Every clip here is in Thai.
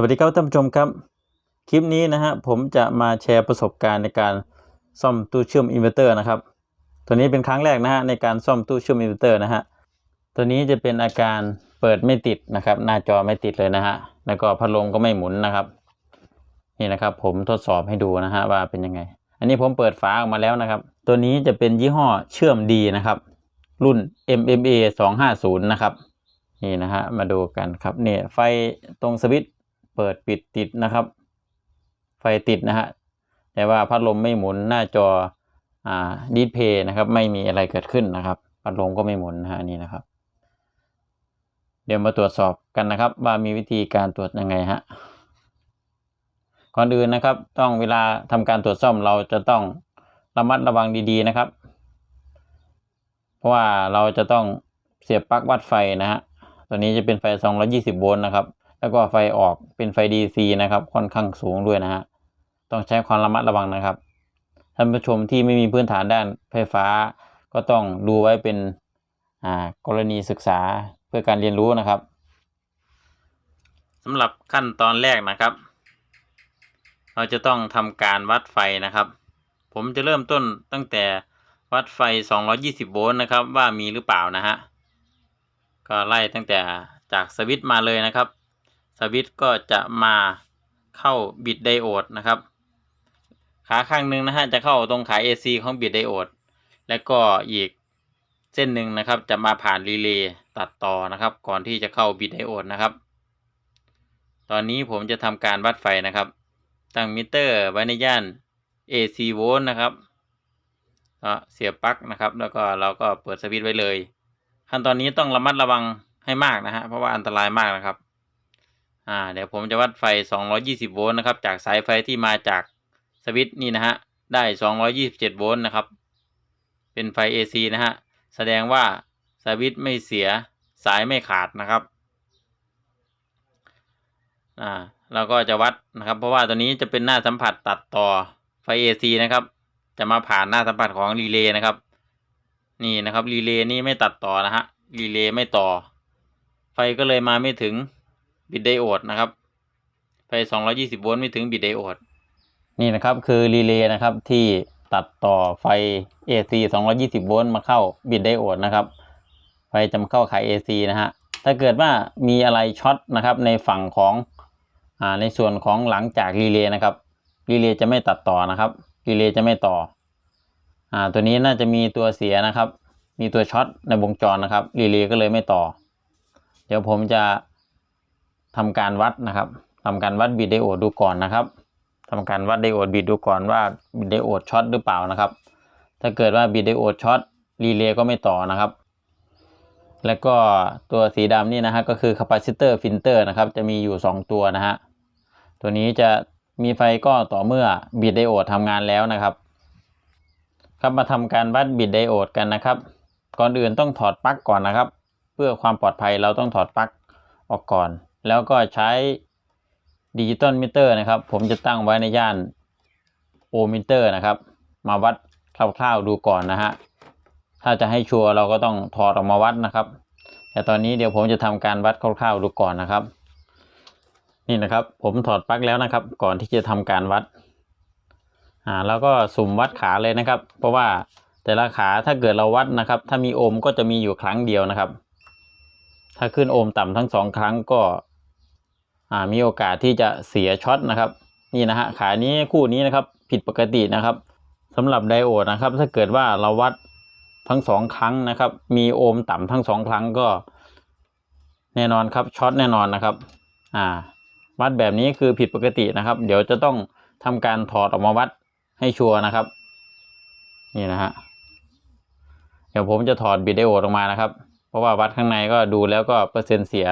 สวัสดีครับท่านผู้ชมครับ คลิปนี้นะฮะผมจะมาแชร์ประสบการณ์ในการซ่อมตู้เชื่อมอินเวอร์เตอร์นะครับ ตัวนี้เป็นครั้งแรกนะฮะในการซ่อมตู้เชื่อมอินเวอร์เตอร์นะฮะตัวนี้จะเป็นอาการเปิดไม่ติดนะครับ หน้าจอไม่ติดเลยนะฮะแล้วก็พัดลมก็ไม่หมุนนะครับ นี่นะครับ ผมทดสอบให้ดูนะฮะว่าเป็นยังไง อันนี้ผมเปิดฝาออกมาแล้วนะครับ ตัวนี้จะเป็นยี่ห้อเชื่อมดีนะครับ รุ่น MMA 250 นะครับนี่นะฮะมาดูกันครับเนี่ยไฟตรงสวิตช์ เปิดปิดติดนะครับ ไฟติดนะฮะแต่ว่าพัดลมไม่หมุนหน้าจออ่าดีเพย์นะครับ ไม่มีอะไรเกิดขึ้นนะครับ พัดลมก็ไม่หมุนนะฮะนี่นะครับ เดี๋ยวมาตรวจสอบกันนะครับ ว่ามีวิธีการตรวจยังไงฮะก่อนอื่นนะครับ ต้องเวลาทำการตรวจซ่อมเราจะต้องระมัดระวังดีๆนะครับ เพราะว่าเราจะต้องเสียบปลั๊กวัดไฟนะฮะตัวนี้จะเป็นไฟ 220 โวลต์นะครับ แล้วก็ไฟออกเป็นไฟ DC นะครับ ค่อนข้างสูงด้วยนะฮะ ต้องใช้ความระมัดระวังนะครับ ท่านผู้ชมที่ไม่มีพื้นฐานด้านไฟฟ้า ก็ต้องดูไว้เป็นกรณีศึกษาเพื่อการเรียนรู้นะครับสำหรับขั้นตอนแรกนะครับ เราจะต้องทำการวัดไฟนะครับ ผมจะเริ่มต้นตั้งแต่วัดไฟ 220 โวลต์นะครับ ว่ามีหรือเปล่านะฮะ ก็ไล่ตั้งแต่จากสวิตช์มาเลยนะครับ สวิตช์ก็จะมาเข้าบิดไดโอดนะครับ ขาข้างหนึ่งนะฮะจะเข้าตรงขา AC ของบิดไดโอด แล้วก็อีกเส้นหนึ่งนะครับจะมาผ่านรีเลย์ตัดต่อนะครับ ก่อนที่จะเข้าบิดไดโอดนะครับ ตอนนี้ผมจะทำการวัดไฟนะครับ ตั้งมิเตอร์ไว้ในย่าน AC โวลต์นะครับเสียบปลั๊กนะครับ แล้วก็เราก็เปิดสวิตช์ไว้เลย ขั้นตอนนี้ต้องระมัดระวังให้มากนะฮะเพราะว่าอันตรายมากนะครับ อ่าเดี๋ยวผมจะวัดไฟ 220 โวลต์นะครับ จากสายไฟที่มาจากสวิตช์นี่นะฮะ ได้ 227 โวลต์นะครับ เป็นไฟ AC นะฮะ แสดงว่าสวิตช์ไม่เสีย สายไม่ขาดนะครับ อ่า เราก็จะวัดนะครับ เพราะว่าตัวนี้จะเป็นหน้าสัมผัสตัดต่อไฟ AC นะครับ จะมาผ่านหน้าสัมผัสของรีเลย์นะครับ นี่นะครับรีเลย์นี่ไม่ตัดต่อนะฮะ รีเลย์ไม่ต่อ ไฟก็เลยมาไม่ถึง บิดไดโอดนะครับไฟ220 โวลต์ไม่ถึงบิดไดโอด นี่นะครับคือรีเลย์นะครับที่ตัดต่อไฟ AC 220 โวลต์มาเข้าบิดไดโอดนะครับ ไฟจะมาเข้าขาย AC นะฮะ ถ้าเกิดว่ามีอะไรช็อตนะครับในฝั่งของอ่าในส่วนของหลังจากรีเลย์นะครับ รีเลย์จะไม่ตัดต่อนะครับ รีเลย์จะไม่ต่ออ่าตัวนี้น่าจะมีตัวเสียนะครับ มีตัวช็อตในวงจรนะครับ รีเลย์ก็เลยไม่ต่อ เดี๋ยวผมจะ ทำการวัดนะครับทำการวัดบิดไดโอดดูก่อนนะครับทำการวัดไดโอดบิดดูก่อนว่าบิดไดโอดช็อตหรือเปล่านะครับ ถ้าเกิดว่าบิดไดโอดช็อตรีเลย์ก็ไม่ต่อนะครับ แล้วก็ตัวสีดำนี่นะฮะก็คือคาปาซิเตอร์ฟิลเตอร์นะครับ จะมีอยู่ 2 ตัวนะฮะตัวนี้จะมีไฟก็ต่อเมื่อบิดไดโอดทำงานแล้วนะครับ ครับมาทำการวัดบิดไดโอดกันนะครับ ก่อนอื่นต้องถอดปลั๊กก่อนนะครับ เพื่อความปลอดภัยเราต้องถอดปลั๊กออกก่อน แล้วก็ใช้ดิจิตอลมิเตอร์นะครับ ผมจะตั้งไว้ในย่านโอมิเตอร์นะครับ มาวัดคร่าวๆดูก่อนนะฮะ ถ้าจะให้ชัวร์เราก็ต้องถอดออกมาวัดนะครับ แต่ตอนนี้เดี๋ยวผมจะทำการวัดคร่าวๆดูก่อนนะครับ นี่นะครับ ผมถอดปลั๊กแล้วนะครับ ก่อนที่จะทำการวัด อ่าแล้วก็สุ่มวัดขาเลยนะครับ เพราะว่าแต่ละขาถ้าเกิดเราวัดนะครับ ถ้ามีโอห์มก็จะมีอยู่ครั้งเดียวนะครับ ถ้าขึ้นโอห์มต่ำทั้งสองครั้งก็ มีโอกาสที่จะเสียช็อตนะครับนี่นะฮะขานี้คู่นี้นะครับผิดปกตินะครับสำหรับไดโอดนะครับ ถ้าเกิดว่าเราวัดทั้งสองครั้งนะครับ มีโอห์มต่ำทั้งสองครั้งก็ แน่นอนครับช็อตแน่นอนนะครับ อ่า วัดแบบนี้คือผิดปกตินะครับ เดี๋ยวจะต้องทำการถอดออกมาวัดให้ชัวร์นะครับ นี่นะฮะเดี๋ยวผมจะถอดบิดไดโอดออกมานะครับ เพราะว่าวัดข้างในก็ดูแล้วก็เปอร์เซ็นต์เสีย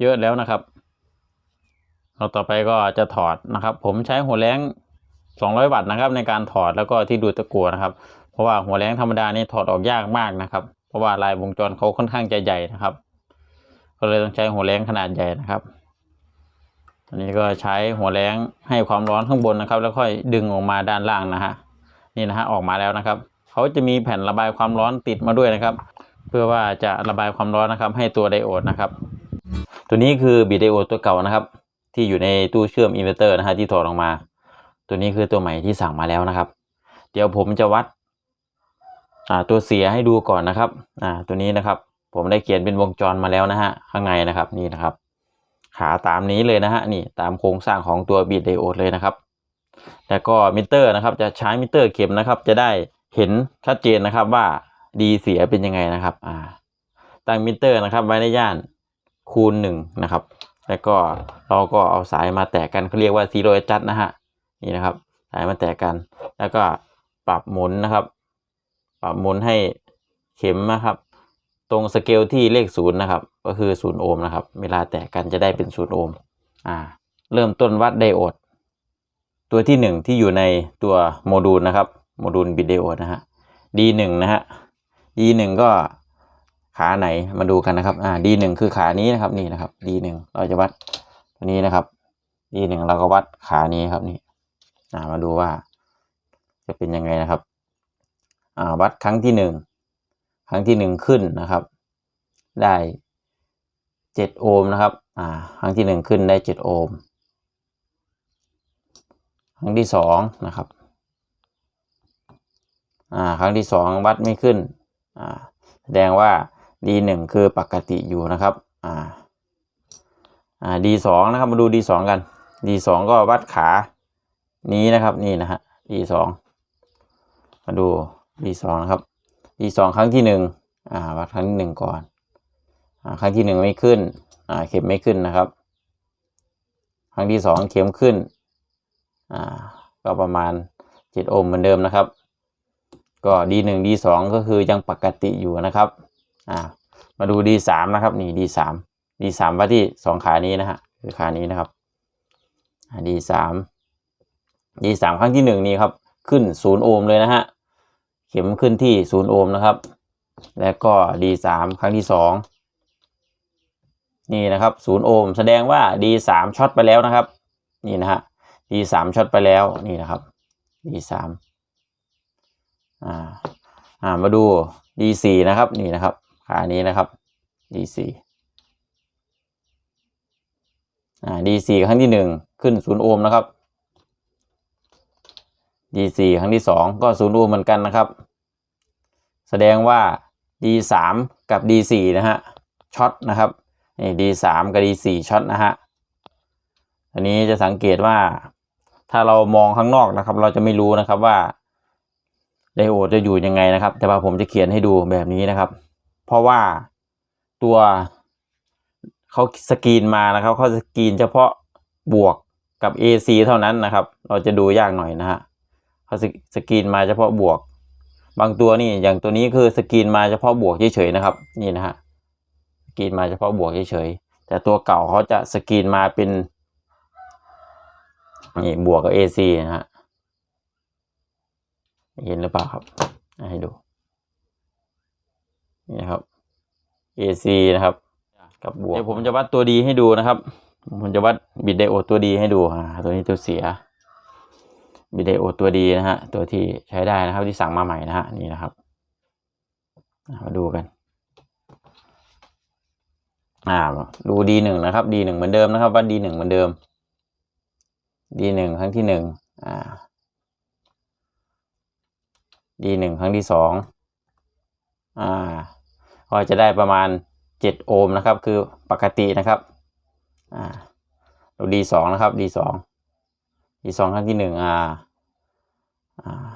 เยอะแล้วนะครับ เราต่อไปก็จะถอดนะครับ ผมใช้หัวแรง200 วัตต์นะครับ ในการถอดแล้วก็ที่ดูดตะกั่วนะครับ เพราะว่าหัวแรงธรรมดานี่ถอดออกยากมากนะครับ เพราะว่าลายวงจรเขาค่อนข้างจะใหญ่นะครับ ก็เลยต้องใช้หัวแรงขนาดใหญ่นะครับอันนี้ก็ใช้หัวแรงให้ความร้อนข้างบนนะครับ แล้วค่อยดึงออกมาด้านล่างนะฮะนี่นะฮะออกมาแล้วนะครับเขาจะมีแผ่นระบายความร้อนติดมาด้วยนะครับ เพื่อว่าจะระบายความร้อนนะครับ ให้ตัวไดโอดนะครับ ตัวนี้คือบิดไดโอดตัวเก่านะครับ ที่อยู่ในตู้เชื่อมอินเวอร์เตอร์นะฮะที่ถอดออกมา ตัวนี้คือตัวใหม่ที่สั่งมาแล้วนะครับ เดี๋ยวผมจะวัดอ่าตัวเสียให้ดูก่อนนะครับอ่าตัวนี้นะครับ ผมได้เขียนเป็นวงจรมาแล้วนะฮะข้างในนะครับนี่นะครับ ขาตามนี้เลยนะฮะนี่ตามโครงสร้างของตัวบีดไดโอดเลยนะครับแล้วก็มิเตอร์นะครับจะใช้มิเตอร์เข็มนะครับ จะได้เห็นชัดเจนนะครับว่าดีเสียเป็นยังไงนะครับ อ่าตั้งมิเตอร์นะครับไว้ในย่านคูณหนึ่งนะครับ แล้วก็เราก็เอาสายมาแตกกันเขาเรียกว่าซีโรจัดนะฮะนี่นะครับ สายมาแตกกัน แล้วก็ปรับหมุนนะครับ ปรับหมุนให้เข็มนะครับ ตรงสเกลที่เลขศูนย์นะครับ ก็คือศูนย์โอห์มนะครับ เวลาแตกกันจะได้เป็นศูนย์โอห์มอ่า เริ่มต้นวัดไดโอด ตัวที่หนึ่งที่อยู่ในตัวโมดูลนะครับโมดูลบิดไดโอดนะฮะ D1 นะฮะ D1 ก็ ขาไหนมาดูกันนะครับ อ่า D1 คือขานี้นะครับนี่นะครับ D1 เราจะวัดตัวนี้นะครับ D1 เราก็วัดขานี้ครับนี่ อ่า มาดูว่า จะเป็นยังไงนะครับ อ่า วัดครั้งที่หนึ่งครั้งที่หนึ่งขึ้นนะครับ ได้เจ็ดโอห์มนะครับ อ่า ครั้งที่หนึ่งขึ้นได้เจ็ดโอห์มครั้งที่สองนะครับ อ่า ครั้งที่สองวัดไม่ขึ้น อ่า แสดงว่า D หนึ่งคือปกติอยู่นะครับอ่าอ่า D สองนะครับมาดู D สองกัน D สองก็วัดขานี้นะครับนี่นะฮะ D สองมาดู D สองนะครับ D สองครั้งที่หนึ่งอ่าวัดครั้งที่หนึ่งก่อนอ่าครั้งที่หนึ่งไม่ขึ้นอ่าเข็มไม่ขึ้นนะครับ ครั้งที่สองเข็มขึ้นอ่าก็ประมาณเจ็ดโอห์มเหมือนเดิมนะครับ ก็ D หนึ่ง D สองก็คือยังปกติอยู่นะครับ อ่า มาดู D สามนะครับ นี่ D สาม D สามว่าที่สองขานี้นะฮะคือขานี้นะครับ D สาม D สามครั้งที่หนึ่งนี่ครับขึ้นศูนย์โอห์มเลยนะฮะเข็มขึ้นที่ศูนย์โอห์มนะครับ แล้วก็ D สามครั้งที่สองนี่นะครับศูนย์โอห์มแสดงว่า D สามช็อตไปแล้วนะครับ นี่นะฮะ D สามช็อตไปแล้วนี่นะครับ D สามอ่าอ่ามาดู D สี่นะครับนี่นะครับ ขานี้นะครับ D สี่อ่า D สี่ครั้งที่หนึ่งขึ้นศูนย์โอห์มนะครับ D สี่ครั้งที่สองก็ศูนย์โอห์มเหมือนกันนะครับ แสดงว่า D สามกับ D สี่นะฮะช็อตนะครับนี่ D สามกับ D สี่ช็อตนะฮะอันนี้จะสังเกตว่าถ้าเรามองข้างนอกนะครับ เราจะไม่รู้นะครับว่าไดโอดจะอยู่ยังไงนะครับ แต่ว่าผมจะเขียนให้ดูแบบนี้นะครับ เพราะว่าตัวเขาสกรีนมานะครับเขาสกรีนเฉพาะบวกกับ AC เท่านั้นนะครับ เราจะดูยากหน่อยนะฮะเขาสกรีนมาเฉพาะบวก บางตัวนี่อย่างตัวนี้คือสกรีนมาเฉพาะบวกเฉยๆนะครับ นี่นะฮะสกรีนมาเฉพาะบวกเฉยๆแต่ตัวเก่าเขาจะสกรีนมาเป็นนี่บวกกับ AC นะฮะเห็นหรือเปล่าครับ ให้ดู นี่นะครับ AC นะครับ กับบวก เดี๋ยวผมจะวัดตัวดีให้ดูนะครับ ผมจะวัดบิดไดโอดตัวดีให้ดูอ่าตัวนี้ตัวเสีย บิดไดโอดตัวดีนะฮะ ตัวที่ใช้ได้นะครับที่สั่งมาใหม่นะฮะ นี่นะครับอ่ามาดูกัน อ่า ดูดีหนึ่งนะครับ ดีหนึ่งเหมือนเดิมนะครับ วัดดีหนึ่งเหมือนเดิม ดีหนึ่งครั้งที่หนึ่ง อ่า ดีหนึ่งครั้งที่สอง อ่า ก็จะได้ประมาณเจ็ดโอห์มนะครับ คือปกตินะครับอ่าดูดีสองนะครับ ดีสองดีสองครั้งที่หนึ่งอ่าอ่า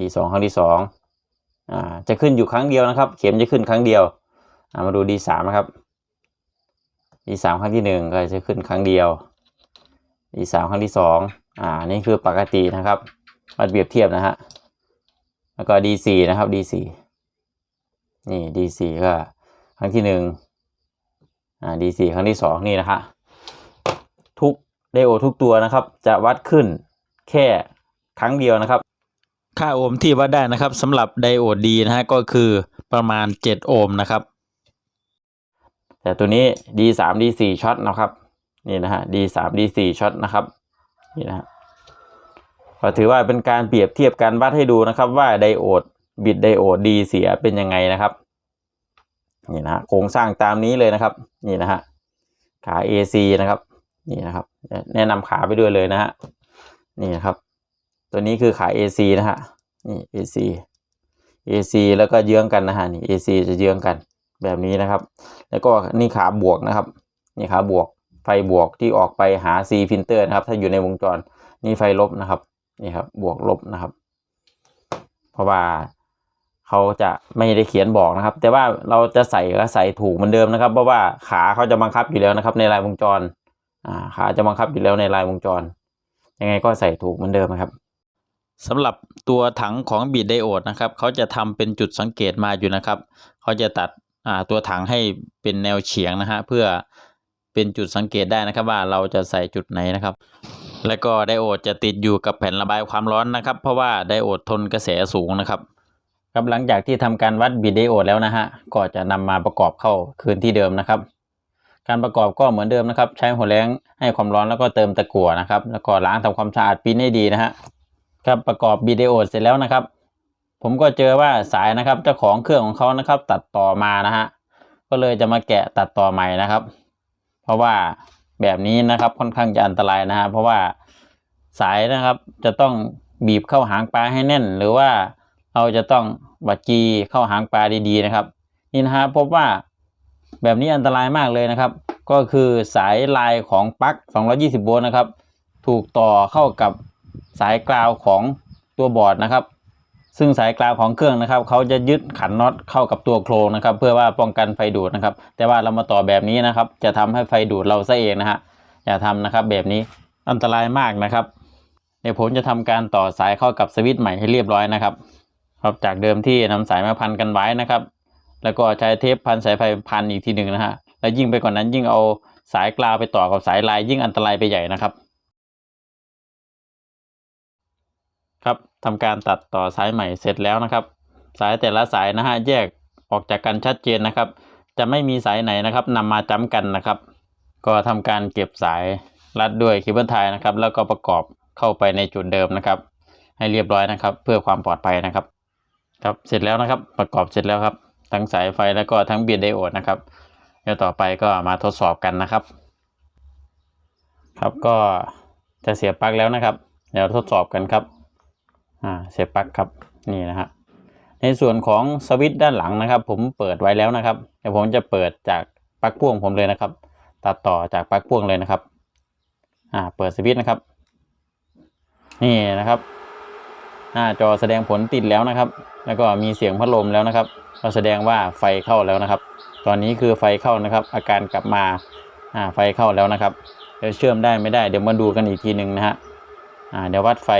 ดีสองครั้งที่สองอ่าจะขึ้นอยู่ครั้งเดียวนะครับ เข็มจะขึ้นครั้งเดียวอ่ามาดูดีสามนะครับดีสามครั้งที่หนึ่งก็จะขึ้นครั้งเดียวดีสามครั้งที่สองอ่านี่คือปกตินะครับมาเปรียบเทียบนะฮะแล้วก็ดีสี่นะครับดีสี่ นี่ดีสี่ก็ครั้งที่หนึ่งอ่าดีสี่ครั้งที่สองนี่นะฮะทุกไดโอดทุกตัวนะครับ จะวัดขึ้นแค่ครั้งเดียวนะครับ ค่าโอห์มที่วัดได้นะครับสำหรับไดโอดดีนะฮะก็คือประมาณ 7 โอห์มนะครับ แต่ตัวนี้ D3 D4 ช็อตนะครับนี่นะฮะ D3 D4 ช็อตนะครับนี่นะฮะก็ถือว่าเป็นการเปรียบเทียบการวัดให้ดูนะครับว่าไดโอด บิดไดโอดดีเสียเป็นยังไงนะครับนี่นะโครงสร้างตามนี้เลยนะครับ นี่นะฮะขา AC นะครับ นี่นะครับ แนะนำขาไปด้วยเลยนะฮะนี่นะครับ ตัวนี้คือขา AC นะฮะนี่ AC AC แล้วก็เยื้องกันนะฮะนี่ AC จะเยื้องกันแบบนี้นะครับ แล้วก็นี่ขาบวกนะครับ นี่ขาบวกไฟบวกที่ออกไปหา C พินเตอร์นะครับ ถ้าอยู่ในวงจรนี่ไฟลบนะครับนี่ครับบวกลบนะครับ เพราะว่า เขาจะไม่ได้เขียนบอกนะครับ แต่ว่าเราจะใส่ก็ใส่ถูกเหมือนเดิมนะครับ เพราะว่าขาเขาจะบังคับอยู่แล้วนะครับ ในรายวงจรอ่าขาจะบังคับอยู่แล้วในรายวงจร ยังไงก็ใส่ถูกเหมือนเดิมนะครับสำหรับตัวถังของบีดไดโอดนะครับเขาจะทำเป็นจุดสังเกตมาอยู่นะครับเขาจะตัดอ่าตัวถังให้เป็นแนวเฉียงนะฮะเพื่อเป็นจุดสังเกตได้นะครับว่าเราจะใส่จุดไหนนะครับ แล้วก็ไดโอดจะติดอยู่กับแผ่นระบายความร้อนนะครับ เพราะว่าไดโอดทนกระแสสูงนะครับ ครับหลังจากที่ทำการวัดบีดไดโอดแล้วนะฮะก็จะนำมาประกอบเข้าคืนที่เดิมนะครับ การประกอบก็เหมือนเดิมนะครับ ใช้หัวแรงให้ความร้อนแล้วก็เติมตะกั่วนะครับ แล้วก็ล้างทำความสะอาดปิ้นให้ดีนะฮะครับประกอบบีดไดโอดเสร็จแล้วนะครับ ผมก็เจอว่าสายนะครับเจ้าของเครื่องของเขานะครับ ตัดต่อมานะฮะก็เลยจะมาแกะตัดต่อใหม่นะครับ เพราะว่าแบบนี้นะครับค่อนข้างจะอันตรายนะฮะเพราะว่าสายนะครับจะต้องบีบเข้าหางปลาให้แน่นหรือว่า เราจะต้องบัดจีเข้าหางปลาดีๆนะครับนี่นะฮะพบว่าแบบนี้อันตรายมากเลยนะครับ ก็คือสายลายของปลั๊ก 220 โวลต์นะครับ ถูกต่อเข้ากับสายกราวของตัวบอร์ดนะครับ ซึ่งสายกราวของเครื่องนะครับ เขาจะยึดขันน็อตเข้ากับตัวโครงนะครับ เพื่อว่าป้องกันไฟดูดนะครับ แต่ว่าเรามาต่อแบบนี้นะครับ จะทำให้ไฟดูดเราซะเองนะฮะอย่าทำนะครับแบบนี้อันตรายมากนะครับ เดี๋ยวผมจะทำการต่อสายเข้ากับสวิตช์ใหม่ให้เรียบร้อยนะครับ ครับจากเดิมที่นำสายมาพันกันไว้นะครับ แล้วก็ใช้เทปพันสายไฟพันอีกทีหนึ่งนะฮะแล้วยิ่งไปกว่านนั้นยิ่งเอาสายกลาวไปต่อกับสายลายยิ่งอันตรายไปใหญ่นะครับ ครับทำการตัดต่อสายใหม่เสร็จแล้วนะครับ สายแต่ละสายนะฮะแยกออกจากกันชัดเจนนะครับ จะไม่มีสายไหนนะครับนำมาจ้ำกันนะครับ ก็ทำการเก็บสายรัดด้วยเคเบิลไทยนะครับ แล้วก็ประกอบเข้าไปในจุดเดิมนะครับ ให้เรียบร้อยนะครับ เพื่อความปลอดภัยนะครับ ครับเสร็จแล้วนะครับประกอบเสร็จแล้วครับทั้งสายไฟแล้วก็ทั้งเบียดไดโอดนะครับเดี๋ยวต่อไปก็มาทดสอบกันนะครับ ครับก็จะเสียบปลั๊กแล้วนะครับ เดี๋ยวทดสอบกันครับอ่าเสียบปลั๊กครับนี่นะฮะในส่วนของสวิตช์ด้านหลังนะครับ ผมเปิดไว้แล้วนะครับเดี๋ยวผมจะเปิดจากปลั๊กพ่วงผมเลยนะครับ ตัดต่อจากปลั๊กพ่วงเลยนะครับอ่าเปิดสวิตช์นะครับ นี่นะครับ หน้าจอแสดงผลติดแล้วนะครับ แล้วก็มีเสียงพัดลมแล้วนะครับ ก็แสดงว่าไฟเข้าแล้วนะครับ ตอนนี้คือไฟเข้านะครับ อาการกลับมาอ่าไฟเข้าแล้วนะครับเดี๋ยวเชื่อมได้ไม่ได้เดี๋ยวมาดูกันอีกทีหนึ่งนะฮะอ่าเดี๋ยววัดไฟ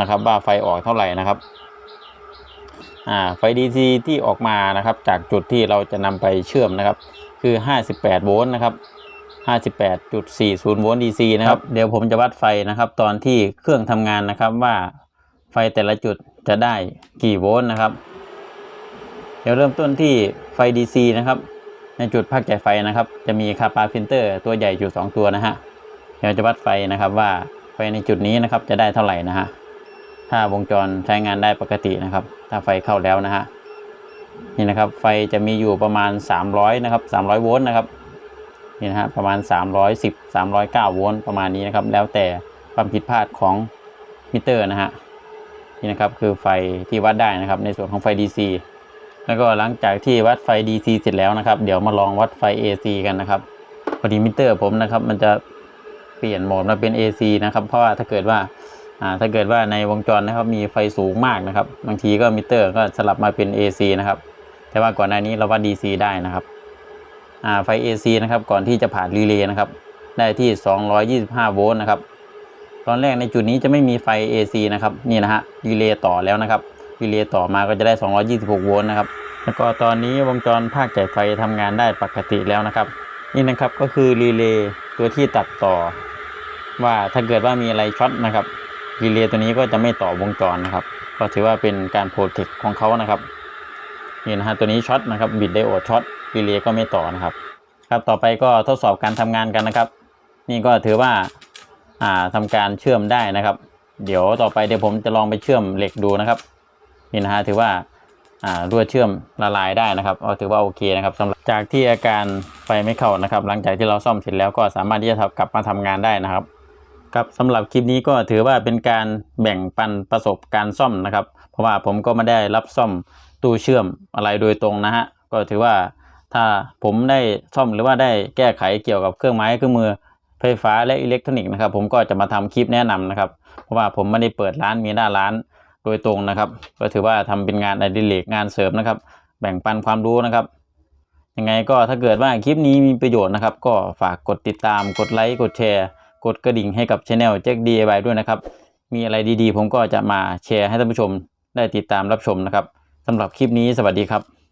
นะครับว่าไฟออกเท่าไหร่นะครับอ่าไฟ DC ที่ออกมานะครับ จากจุดที่เราจะนำไปเชื่อมนะครับ คือ 58 โวลต์นะครับ58.40 โวลต์ DC นะครับ เดี๋ยวผมจะวัดไฟนะครับ ตอนที่เครื่องทำงานนะครับว่า ไฟแต่ละจุดจะได้กี่โวลต์นะครับ เดี๋ยวเริ่มต้นที่ไฟ DC นะครับ ในจุดพักจ่ายไฟนะครับ จะมีคาปาฟิลเตอร์ตัวใหญ่อยู่ 2 ตัวนะฮะเดี๋ยวจะวัดไฟนะครับว่าไฟในจุดนี้นะครับจะได้เท่าไหร่นะฮะถ้าวงจรใช้งานได้ปกตินะครับ ถ้าไฟเข้าแล้วนะฮะนี่นะครับไฟจะมีอยู่ประมาณ 300นะครับ300 โวลต์นะครับนี่นะฮะประมาณ 310 309 โวลต์ประมาณนี้นะครับ แล้วแต่ความผิดพลาดของมิเตอร์นะฮะ นี่นะครับคือไฟที่วัดได้นะครับ ในส่วนของไฟ DC แล้วก็หลังจากที่วัดไฟ DC เสร็จแล้วนะครับ เดี๋ยวมาลองวัดไฟ AC กันนะครับพอดีมิเตอร์ผมนะครับ มันจะเปลี่ยนโหมดมาเป็น AC นะครับเพราะว่าถ้าเกิดว่าถ้าเกิดว่าในวงจรนะครับมีไฟสูงมากนะครับ บางทีก็มิเตอร์ก็สลับมาเป็น AC นะครับ แต่ว่าก่อนหน้านี้เราวัด DC ได้นะครับไฟ AC นะครับก่อนที่จะผ่านรีเลย์นะครับได้ที่ 225 โวลต์นะครับ ตอนแรกในจุดนี้จะไม่มีไฟ AC นะครับนี่นะฮะรีเลย์ต่อแล้วนะครับรีเลย์ต่อมาก็จะได้ 226 โวลต์นะครับแล้วก็ตอนนี้วงจรภาคจ่ายไฟทำงานได้ปกติแล้วนะครับ นี่นะครับก็คือรีเลย์ตัวที่ตัดต่อ ว่าถ้าเกิดว่ามีอะไรช็อตนะครับรีเลย์ตัวนี้ก็จะไม่ต่อวงจรนะครับ ก็ถือว่าเป็นการโปรเทคของเขานะครับนี่นะฮะตัวนี้ช็อตนะครับบิดไดโอดช็อตรีเลย์ก็ไม่ต่อนะครับ ครับต่อไปก็ทดสอบการทำงานกันนะครับ นี่ก็ถือว่า อ่าทำการเชื่อมได้นะครับ เดี๋ยวต่อไปเดี๋ยวผมจะลองไปเชื่อมเหล็กดูนะครับนี่นะฮะถือว่าอ่ารั่วเชื่อมละลายได้นะครับก็ถือว่าโอเคนะครับสำหรับจากที่อาการไฟไม่เข้านะครับ หลังจากที่เราซ่อมเสร็จแล้วก็สามารถที่จะกลับมาทำงานได้นะครับครับสำหรับคลิปนี้ก็ถือว่าเป็นการแบ่งปันประสบการณ์ซ่อมนะครับ เพราะว่าผมก็ไม่ได้รับซ่อมตู้เชื่อมอะไรโดยตรงนะฮะก็ถือว่าถ้าผมได้ซ่อมหรือว่าได้แก้ไขเกี่ยวกับเครื่องไม้เครื่องมือ ไฟฟ้าและอิเล็กทรอนิกส์นะครับ ผมก็จะมาทำคลิปแนะนำนะครับ เพราะว่าผมไม่ได้เปิดร้านมีหน้าร้านโดยตรงนะครับ ก็ถือว่าทำเป็นงานอดิเรกงานเสริมนะครับ แบ่งปันความรู้นะครับ ยังไงก็ถ้าเกิดว่าคลิปนี้มีประโยชน์นะครับ ก็ฝากกดติดตาม กดไลค์ กดแชร์ กดกระดิ่งให้กับช anel แจ็ค DIY ด้วยนะครับ มีอะไรดีๆ ผมก็จะมาแชร์ให้ท่านผู้ชมได้ติดตามรับชมนะครับสำหรับคลิปนี้สวัสดีครับ